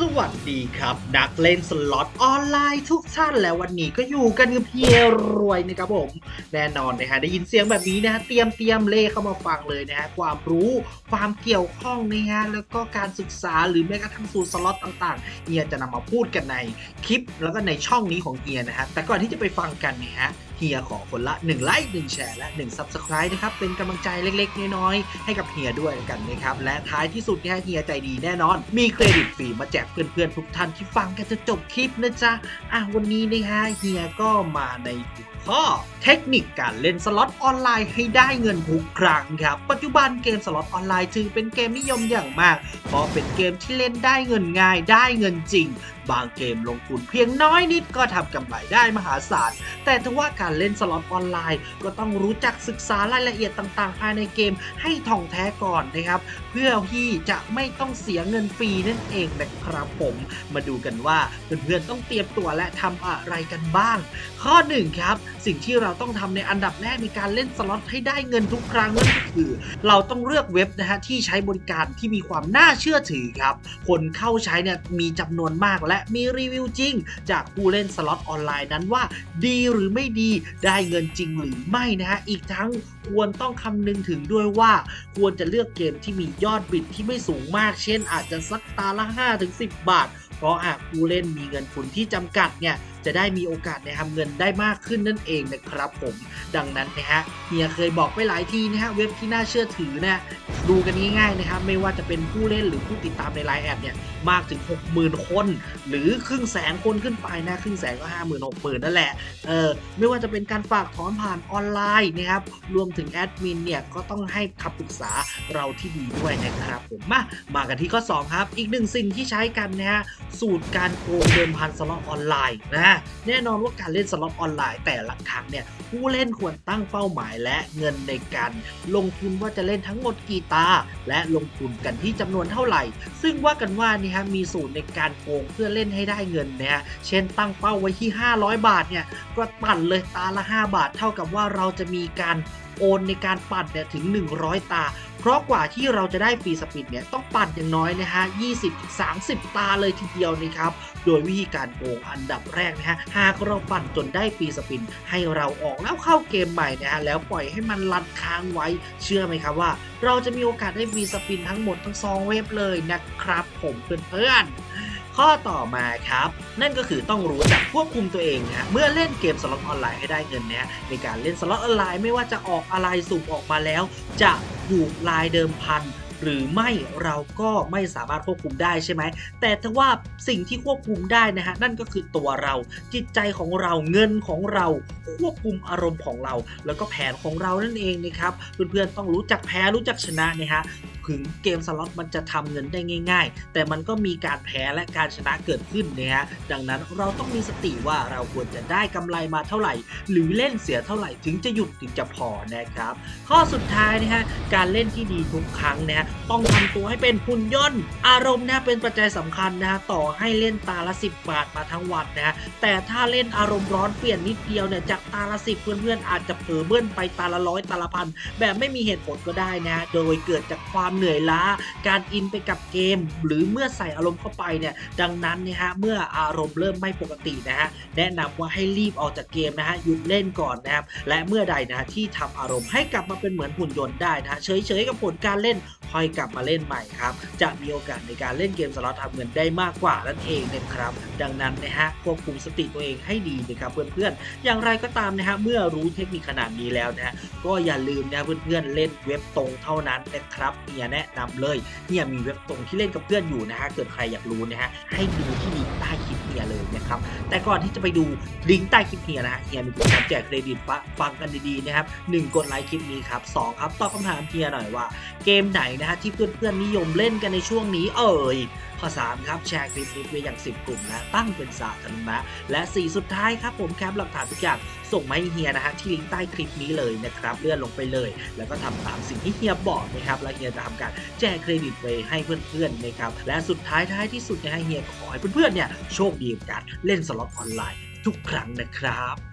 สวัสดีครับนักเล่นสล็อตออนไลน์ทุกท่านแล้ววันนี้ก็อยู่กันกับเพียรวยนะครับผม แน่นอนนะฮะได้ยินเสียงแบบนี้นะฮะเตรียมเตรียมเล่เข้ามาฟังเลยนะฮะความรู้ความเกี่ยวข้องนะฮะแล้วก็การศึกษาหรือแม้กระทั่งสูตรสล็อตต่างๆเฮียจะนำมาพูดกันในคลิปแล้วก็ในช่องนี้ของเฮียนะฮะแต่ก่อนที่จะไปฟังกันเนี่ยฮะเฮียขอคนละ 1 ไลค์ 1 แชร์ และ 1 Subscribe นะครับ เป็นกำลังใจเล็กๆ น้อยๆ ให้กับเฮียด้วยกันนะครับ และท้ายที่สุดเนี่ยเฮียใจดีแน่นอน มีเครดิตฟรีมาแจกเพื่อนๆ ทุกท่านที่ฟังกันจะจบคลิปนะจ๊ะ อะวันนี้นะฮะเฮียก็มาในหัวข้อเทคนิคการเล่นสล็อตออนไลน์ให้ได้เงินทุกครั้งครับ ปัจจุบันเกมสล็อตออนไลน์ถือเป็นเกมนิยมอย่างมาก เพราะเป็นเกมที่เล่นได้เงินง่ายได้เงินจริง บางเกมลงทุนเพียงน้อยนิดก็ทำกำไรได้มหาศาล แต่ถ้าว่าการเล่นสล็อตออนไลน์ ก็ต้องรู้จักศึกษารายละเอียดต่างๆ ภายในเกมให้ท่องแท้ก่อนนะครับ เพื่อที่จะไม่ต้องเสียเงินฟรีนั่นเองนะครับผมมาดูกันว่าเพื่อนๆต้องเตรียมตัวและทำอะไรกันบ้าง ข้อหนึ่งครับสิ่งที่เราต้องทำในอันดับแรกในการเล่นสล็อตให้ได้เงินทุกครั้งนั่นก็คือ เราต้องเลือกเว็บนะฮะที่ใช้บริการที่มีความน่าเชื่อถือครับคนเข้าใช้เนี่ยมีจำนวนมากและมีรีวิวจริง จากผู้เล่นสล็อตออนไลน์นั้นว่า ดีหรือไม่ดีได้เงินจริงหรือไม่นะฮะ อีกทั้งควรต้องคำนึงถึงด้วยว่าควรจะเลือกเกมที่มียอดบิดที่ไม่สูงมาก เช่นอาจจะสักตาละ 5-10 บาท ราะหากผู้เล่นมีเงินทุนที่จำกัดเนี่ยจะได้มีโอกาสในทำเงินได้มากขึ้นนั่นเองนะครับผม ดังนั้นนะฮะเฮียเคยบอกไปหลายทีนะฮะเว็บที่น่าเชื่อถือนะดูกันง่ายๆนะครับไม่ว่าจะเป็นผู้เล่นหรือผู้ติดตามในไลน์แอดเนี่ยมากถึง 60,000 คน หรือครึ่งแสนคนขึ้นไปนะครึ่งแสนก็ 50,000 60,000 นั่นแหละเออไม่ว่าจะเป็นการฝากถอนผ่านออนไลน์นะครับรวมถึงแอดมินเนี่ยก็ต้องให้คำปรึกษาเราที่ดีด้วยนะครับผมมามากันที่ข้อ 2 ครับ อีกหนึ่งสิ่งที่ใช้กันนะฮะสูตรการโกงเดิมพันสล็อตออนไลน์นะแน่นอนว่าการเล่นสล็อตออนไลน์แต่ละครั้งเนี่ยผู้เล่นควรตั้งเป้าหมายและเงินในการลงทุนว่าจะเล่นทั้งหมดกี่ตา และลงทุนกันที่จำนวนเท่าไหร่ ซึ่งว่ากันว่านี่ฮะมีสูตรในการโกงเพื่อเล่นให้ได้เงินนะฮะเช่นตั้งเป้าไว้ที่ 500 บาทเนี่ยก็ปั่นเลยตาละ 5 บาท เท่ากับว่าเราจะมีการโอนในการปั่นเนี่ยถึง 100 ตา เพราะกว่าที่เราจะได้ฟรีสปินเนี่ยต้องปั่นอย่างน้อยนะฮะ 20-30 ตาเลยทีเดียวนะครับ โดยวิธีการโกงอันดับแรกนะฮะ หากเราปั่นจนได้ฟรีสปิน ให้เราออกแล้วเข้าเกมใหม่นะฮะ แล้วปล่อยให้มันรันค้างไว้ เชื่อไหมครับว่า เราจะมีโอกาสได้ฟรีสปินทั้งหมดทั้งซองเว็บเลยนะครับผมเพื่อนๆ ข้อต่อมาครับ นั่นก็คือต้องรู้จักควบคุมตัวเองนะเมื่อเล่นเกมสล็อตออนไลน์ให้ได้เงินเนี่ยในการเล่นสล็อตออนไลน์ไม่ว่าจะออกอะไรสุ่มออกมาแล้ว จะถูกลายเดิมพันหรือไม่เราก็ไม่สามารถควบคุมได้ใช่ไหม แต่ถ้าว่าสิ่งที่ควบคุมได้นะฮะนั่นก็คือตัวเราจิตใจของเราเงินของเราควบคุมอารมณ์ของเรา แล้วก็แผนของเรานั่นเองนะครับเพื่อนๆต้องรู้จักแพ้รู้จักชนะนะฮะ ถึงเกมสล็อตมันจะทำเงินได้ง่าย ๆ แต่มันก็มีการแพ้และการชนะเกิดขึ้นนะฮะดังนั้นเราต้องมีสติว่าเราควรจะได้กำไรมาเท่าไหร่ หรือเล่นเสียเท่าไหร่ถึงจะหยุดถึงจะพอนะครับ ข้อสุดท้ายนะฮะการเล่นที่ดีทุกครั้งนะฮะต้องทำตัวให้เป็นหุ่นยนต์ อารมณ์นะเป็นปัจจัยสำคัญนะฮะต่อให้เล่นตาละ 10 บาทมาทั้งวันนะฮะแต่ถ้าเล่นอารมณ์ร้อนเปลี่ยนนิดเดียวเนี่ยจากตาละสิบเพื่อนๆอาจจะเผลอเบิ้ลไปตาละร้อยตาละพันแบบไม่มีเหตุผลก็ได้นะฮะโดยเกิดจากความเหนื่อยล้า การอินไปกับเกม หรือเมื่อใส่อารมณ์เข้าไปเนี่ยดังนั้นนะฮะเมื่ออารมณ์เริ่มไม่ปกตินะฮะแนะนำว่าให้รีบออกจากเกมนะฮะหยุดเล่นก่อนนะครับและเมื่อใดนะฮะที่ทำอารมณ์ให้กลับมาเป็นเหมือนหุ่นยนต์ได้นะฮะเฉยๆกับผลการเล่น ค่อยกลับมาเล่นใหม่ครับ จะมีโอกาสในการเล่นเกมสล็อตทำเงินได้มากกว่านั่นเองนะครับ ดังนั้นนะฮะควบคุมสติตัวเองให้ดีนะครับเพื่อนๆ อย่างไรก็ตามนะฮะเมื่อรู้เทคนิคขนาดนี้แล้วนะฮะก็อย่าลืมนะเพื่อนๆเล่นเว็บตรงเท่านั้นนะครับเฮียแนะนำเลยเฮียมีเว็บตรงที่เล่นกับเพื่อนอยู่นะฮะเกิดใครอยากรู้นะฮะให้ดูที่ลิงก์ใต้คลิปเฮียเลยนะครับแต่ก่อนที่จะไปดูลิงก์ใต้คลิปเฮียนะฮะเฮียมีโปรแกรมแจกเครดิตฟะฟังกันดีๆนะครับหนึ่งกดไลค์คลิปนี้ครับสองครับตอบคำถามเฮียหน่อยว่าเกมไหนนะฮะที่เพื่อนๆนิยมเล่นกันในช่วงนี้เอ่ยข้อ3ครับแชร์คลิปนี้ไปอย่าง 10 กลุ่มนะตั้งเป็นสาธารณะและ 4 สุดท้ายครับผมแคปหลักฐานทุกอย่างส่งมาให้เฮียนะฮะที่ลิงก์ใต้คลิปนี้เลยนะครับเลื่อนลงไปเลย แล้วก็ทำตามสิ่งที่เฮียบอกนะครับแล้วเฮียจะทำการแจกเครดิตไปให้เพื่อนๆนะครับและสุดท้ายท้ายที่สุดนะฮะเฮียขอให้เพื่อนๆเนี่ยโชคดีกับการเล่นสล็อตออนไลน์ทุกครั้งนะครับ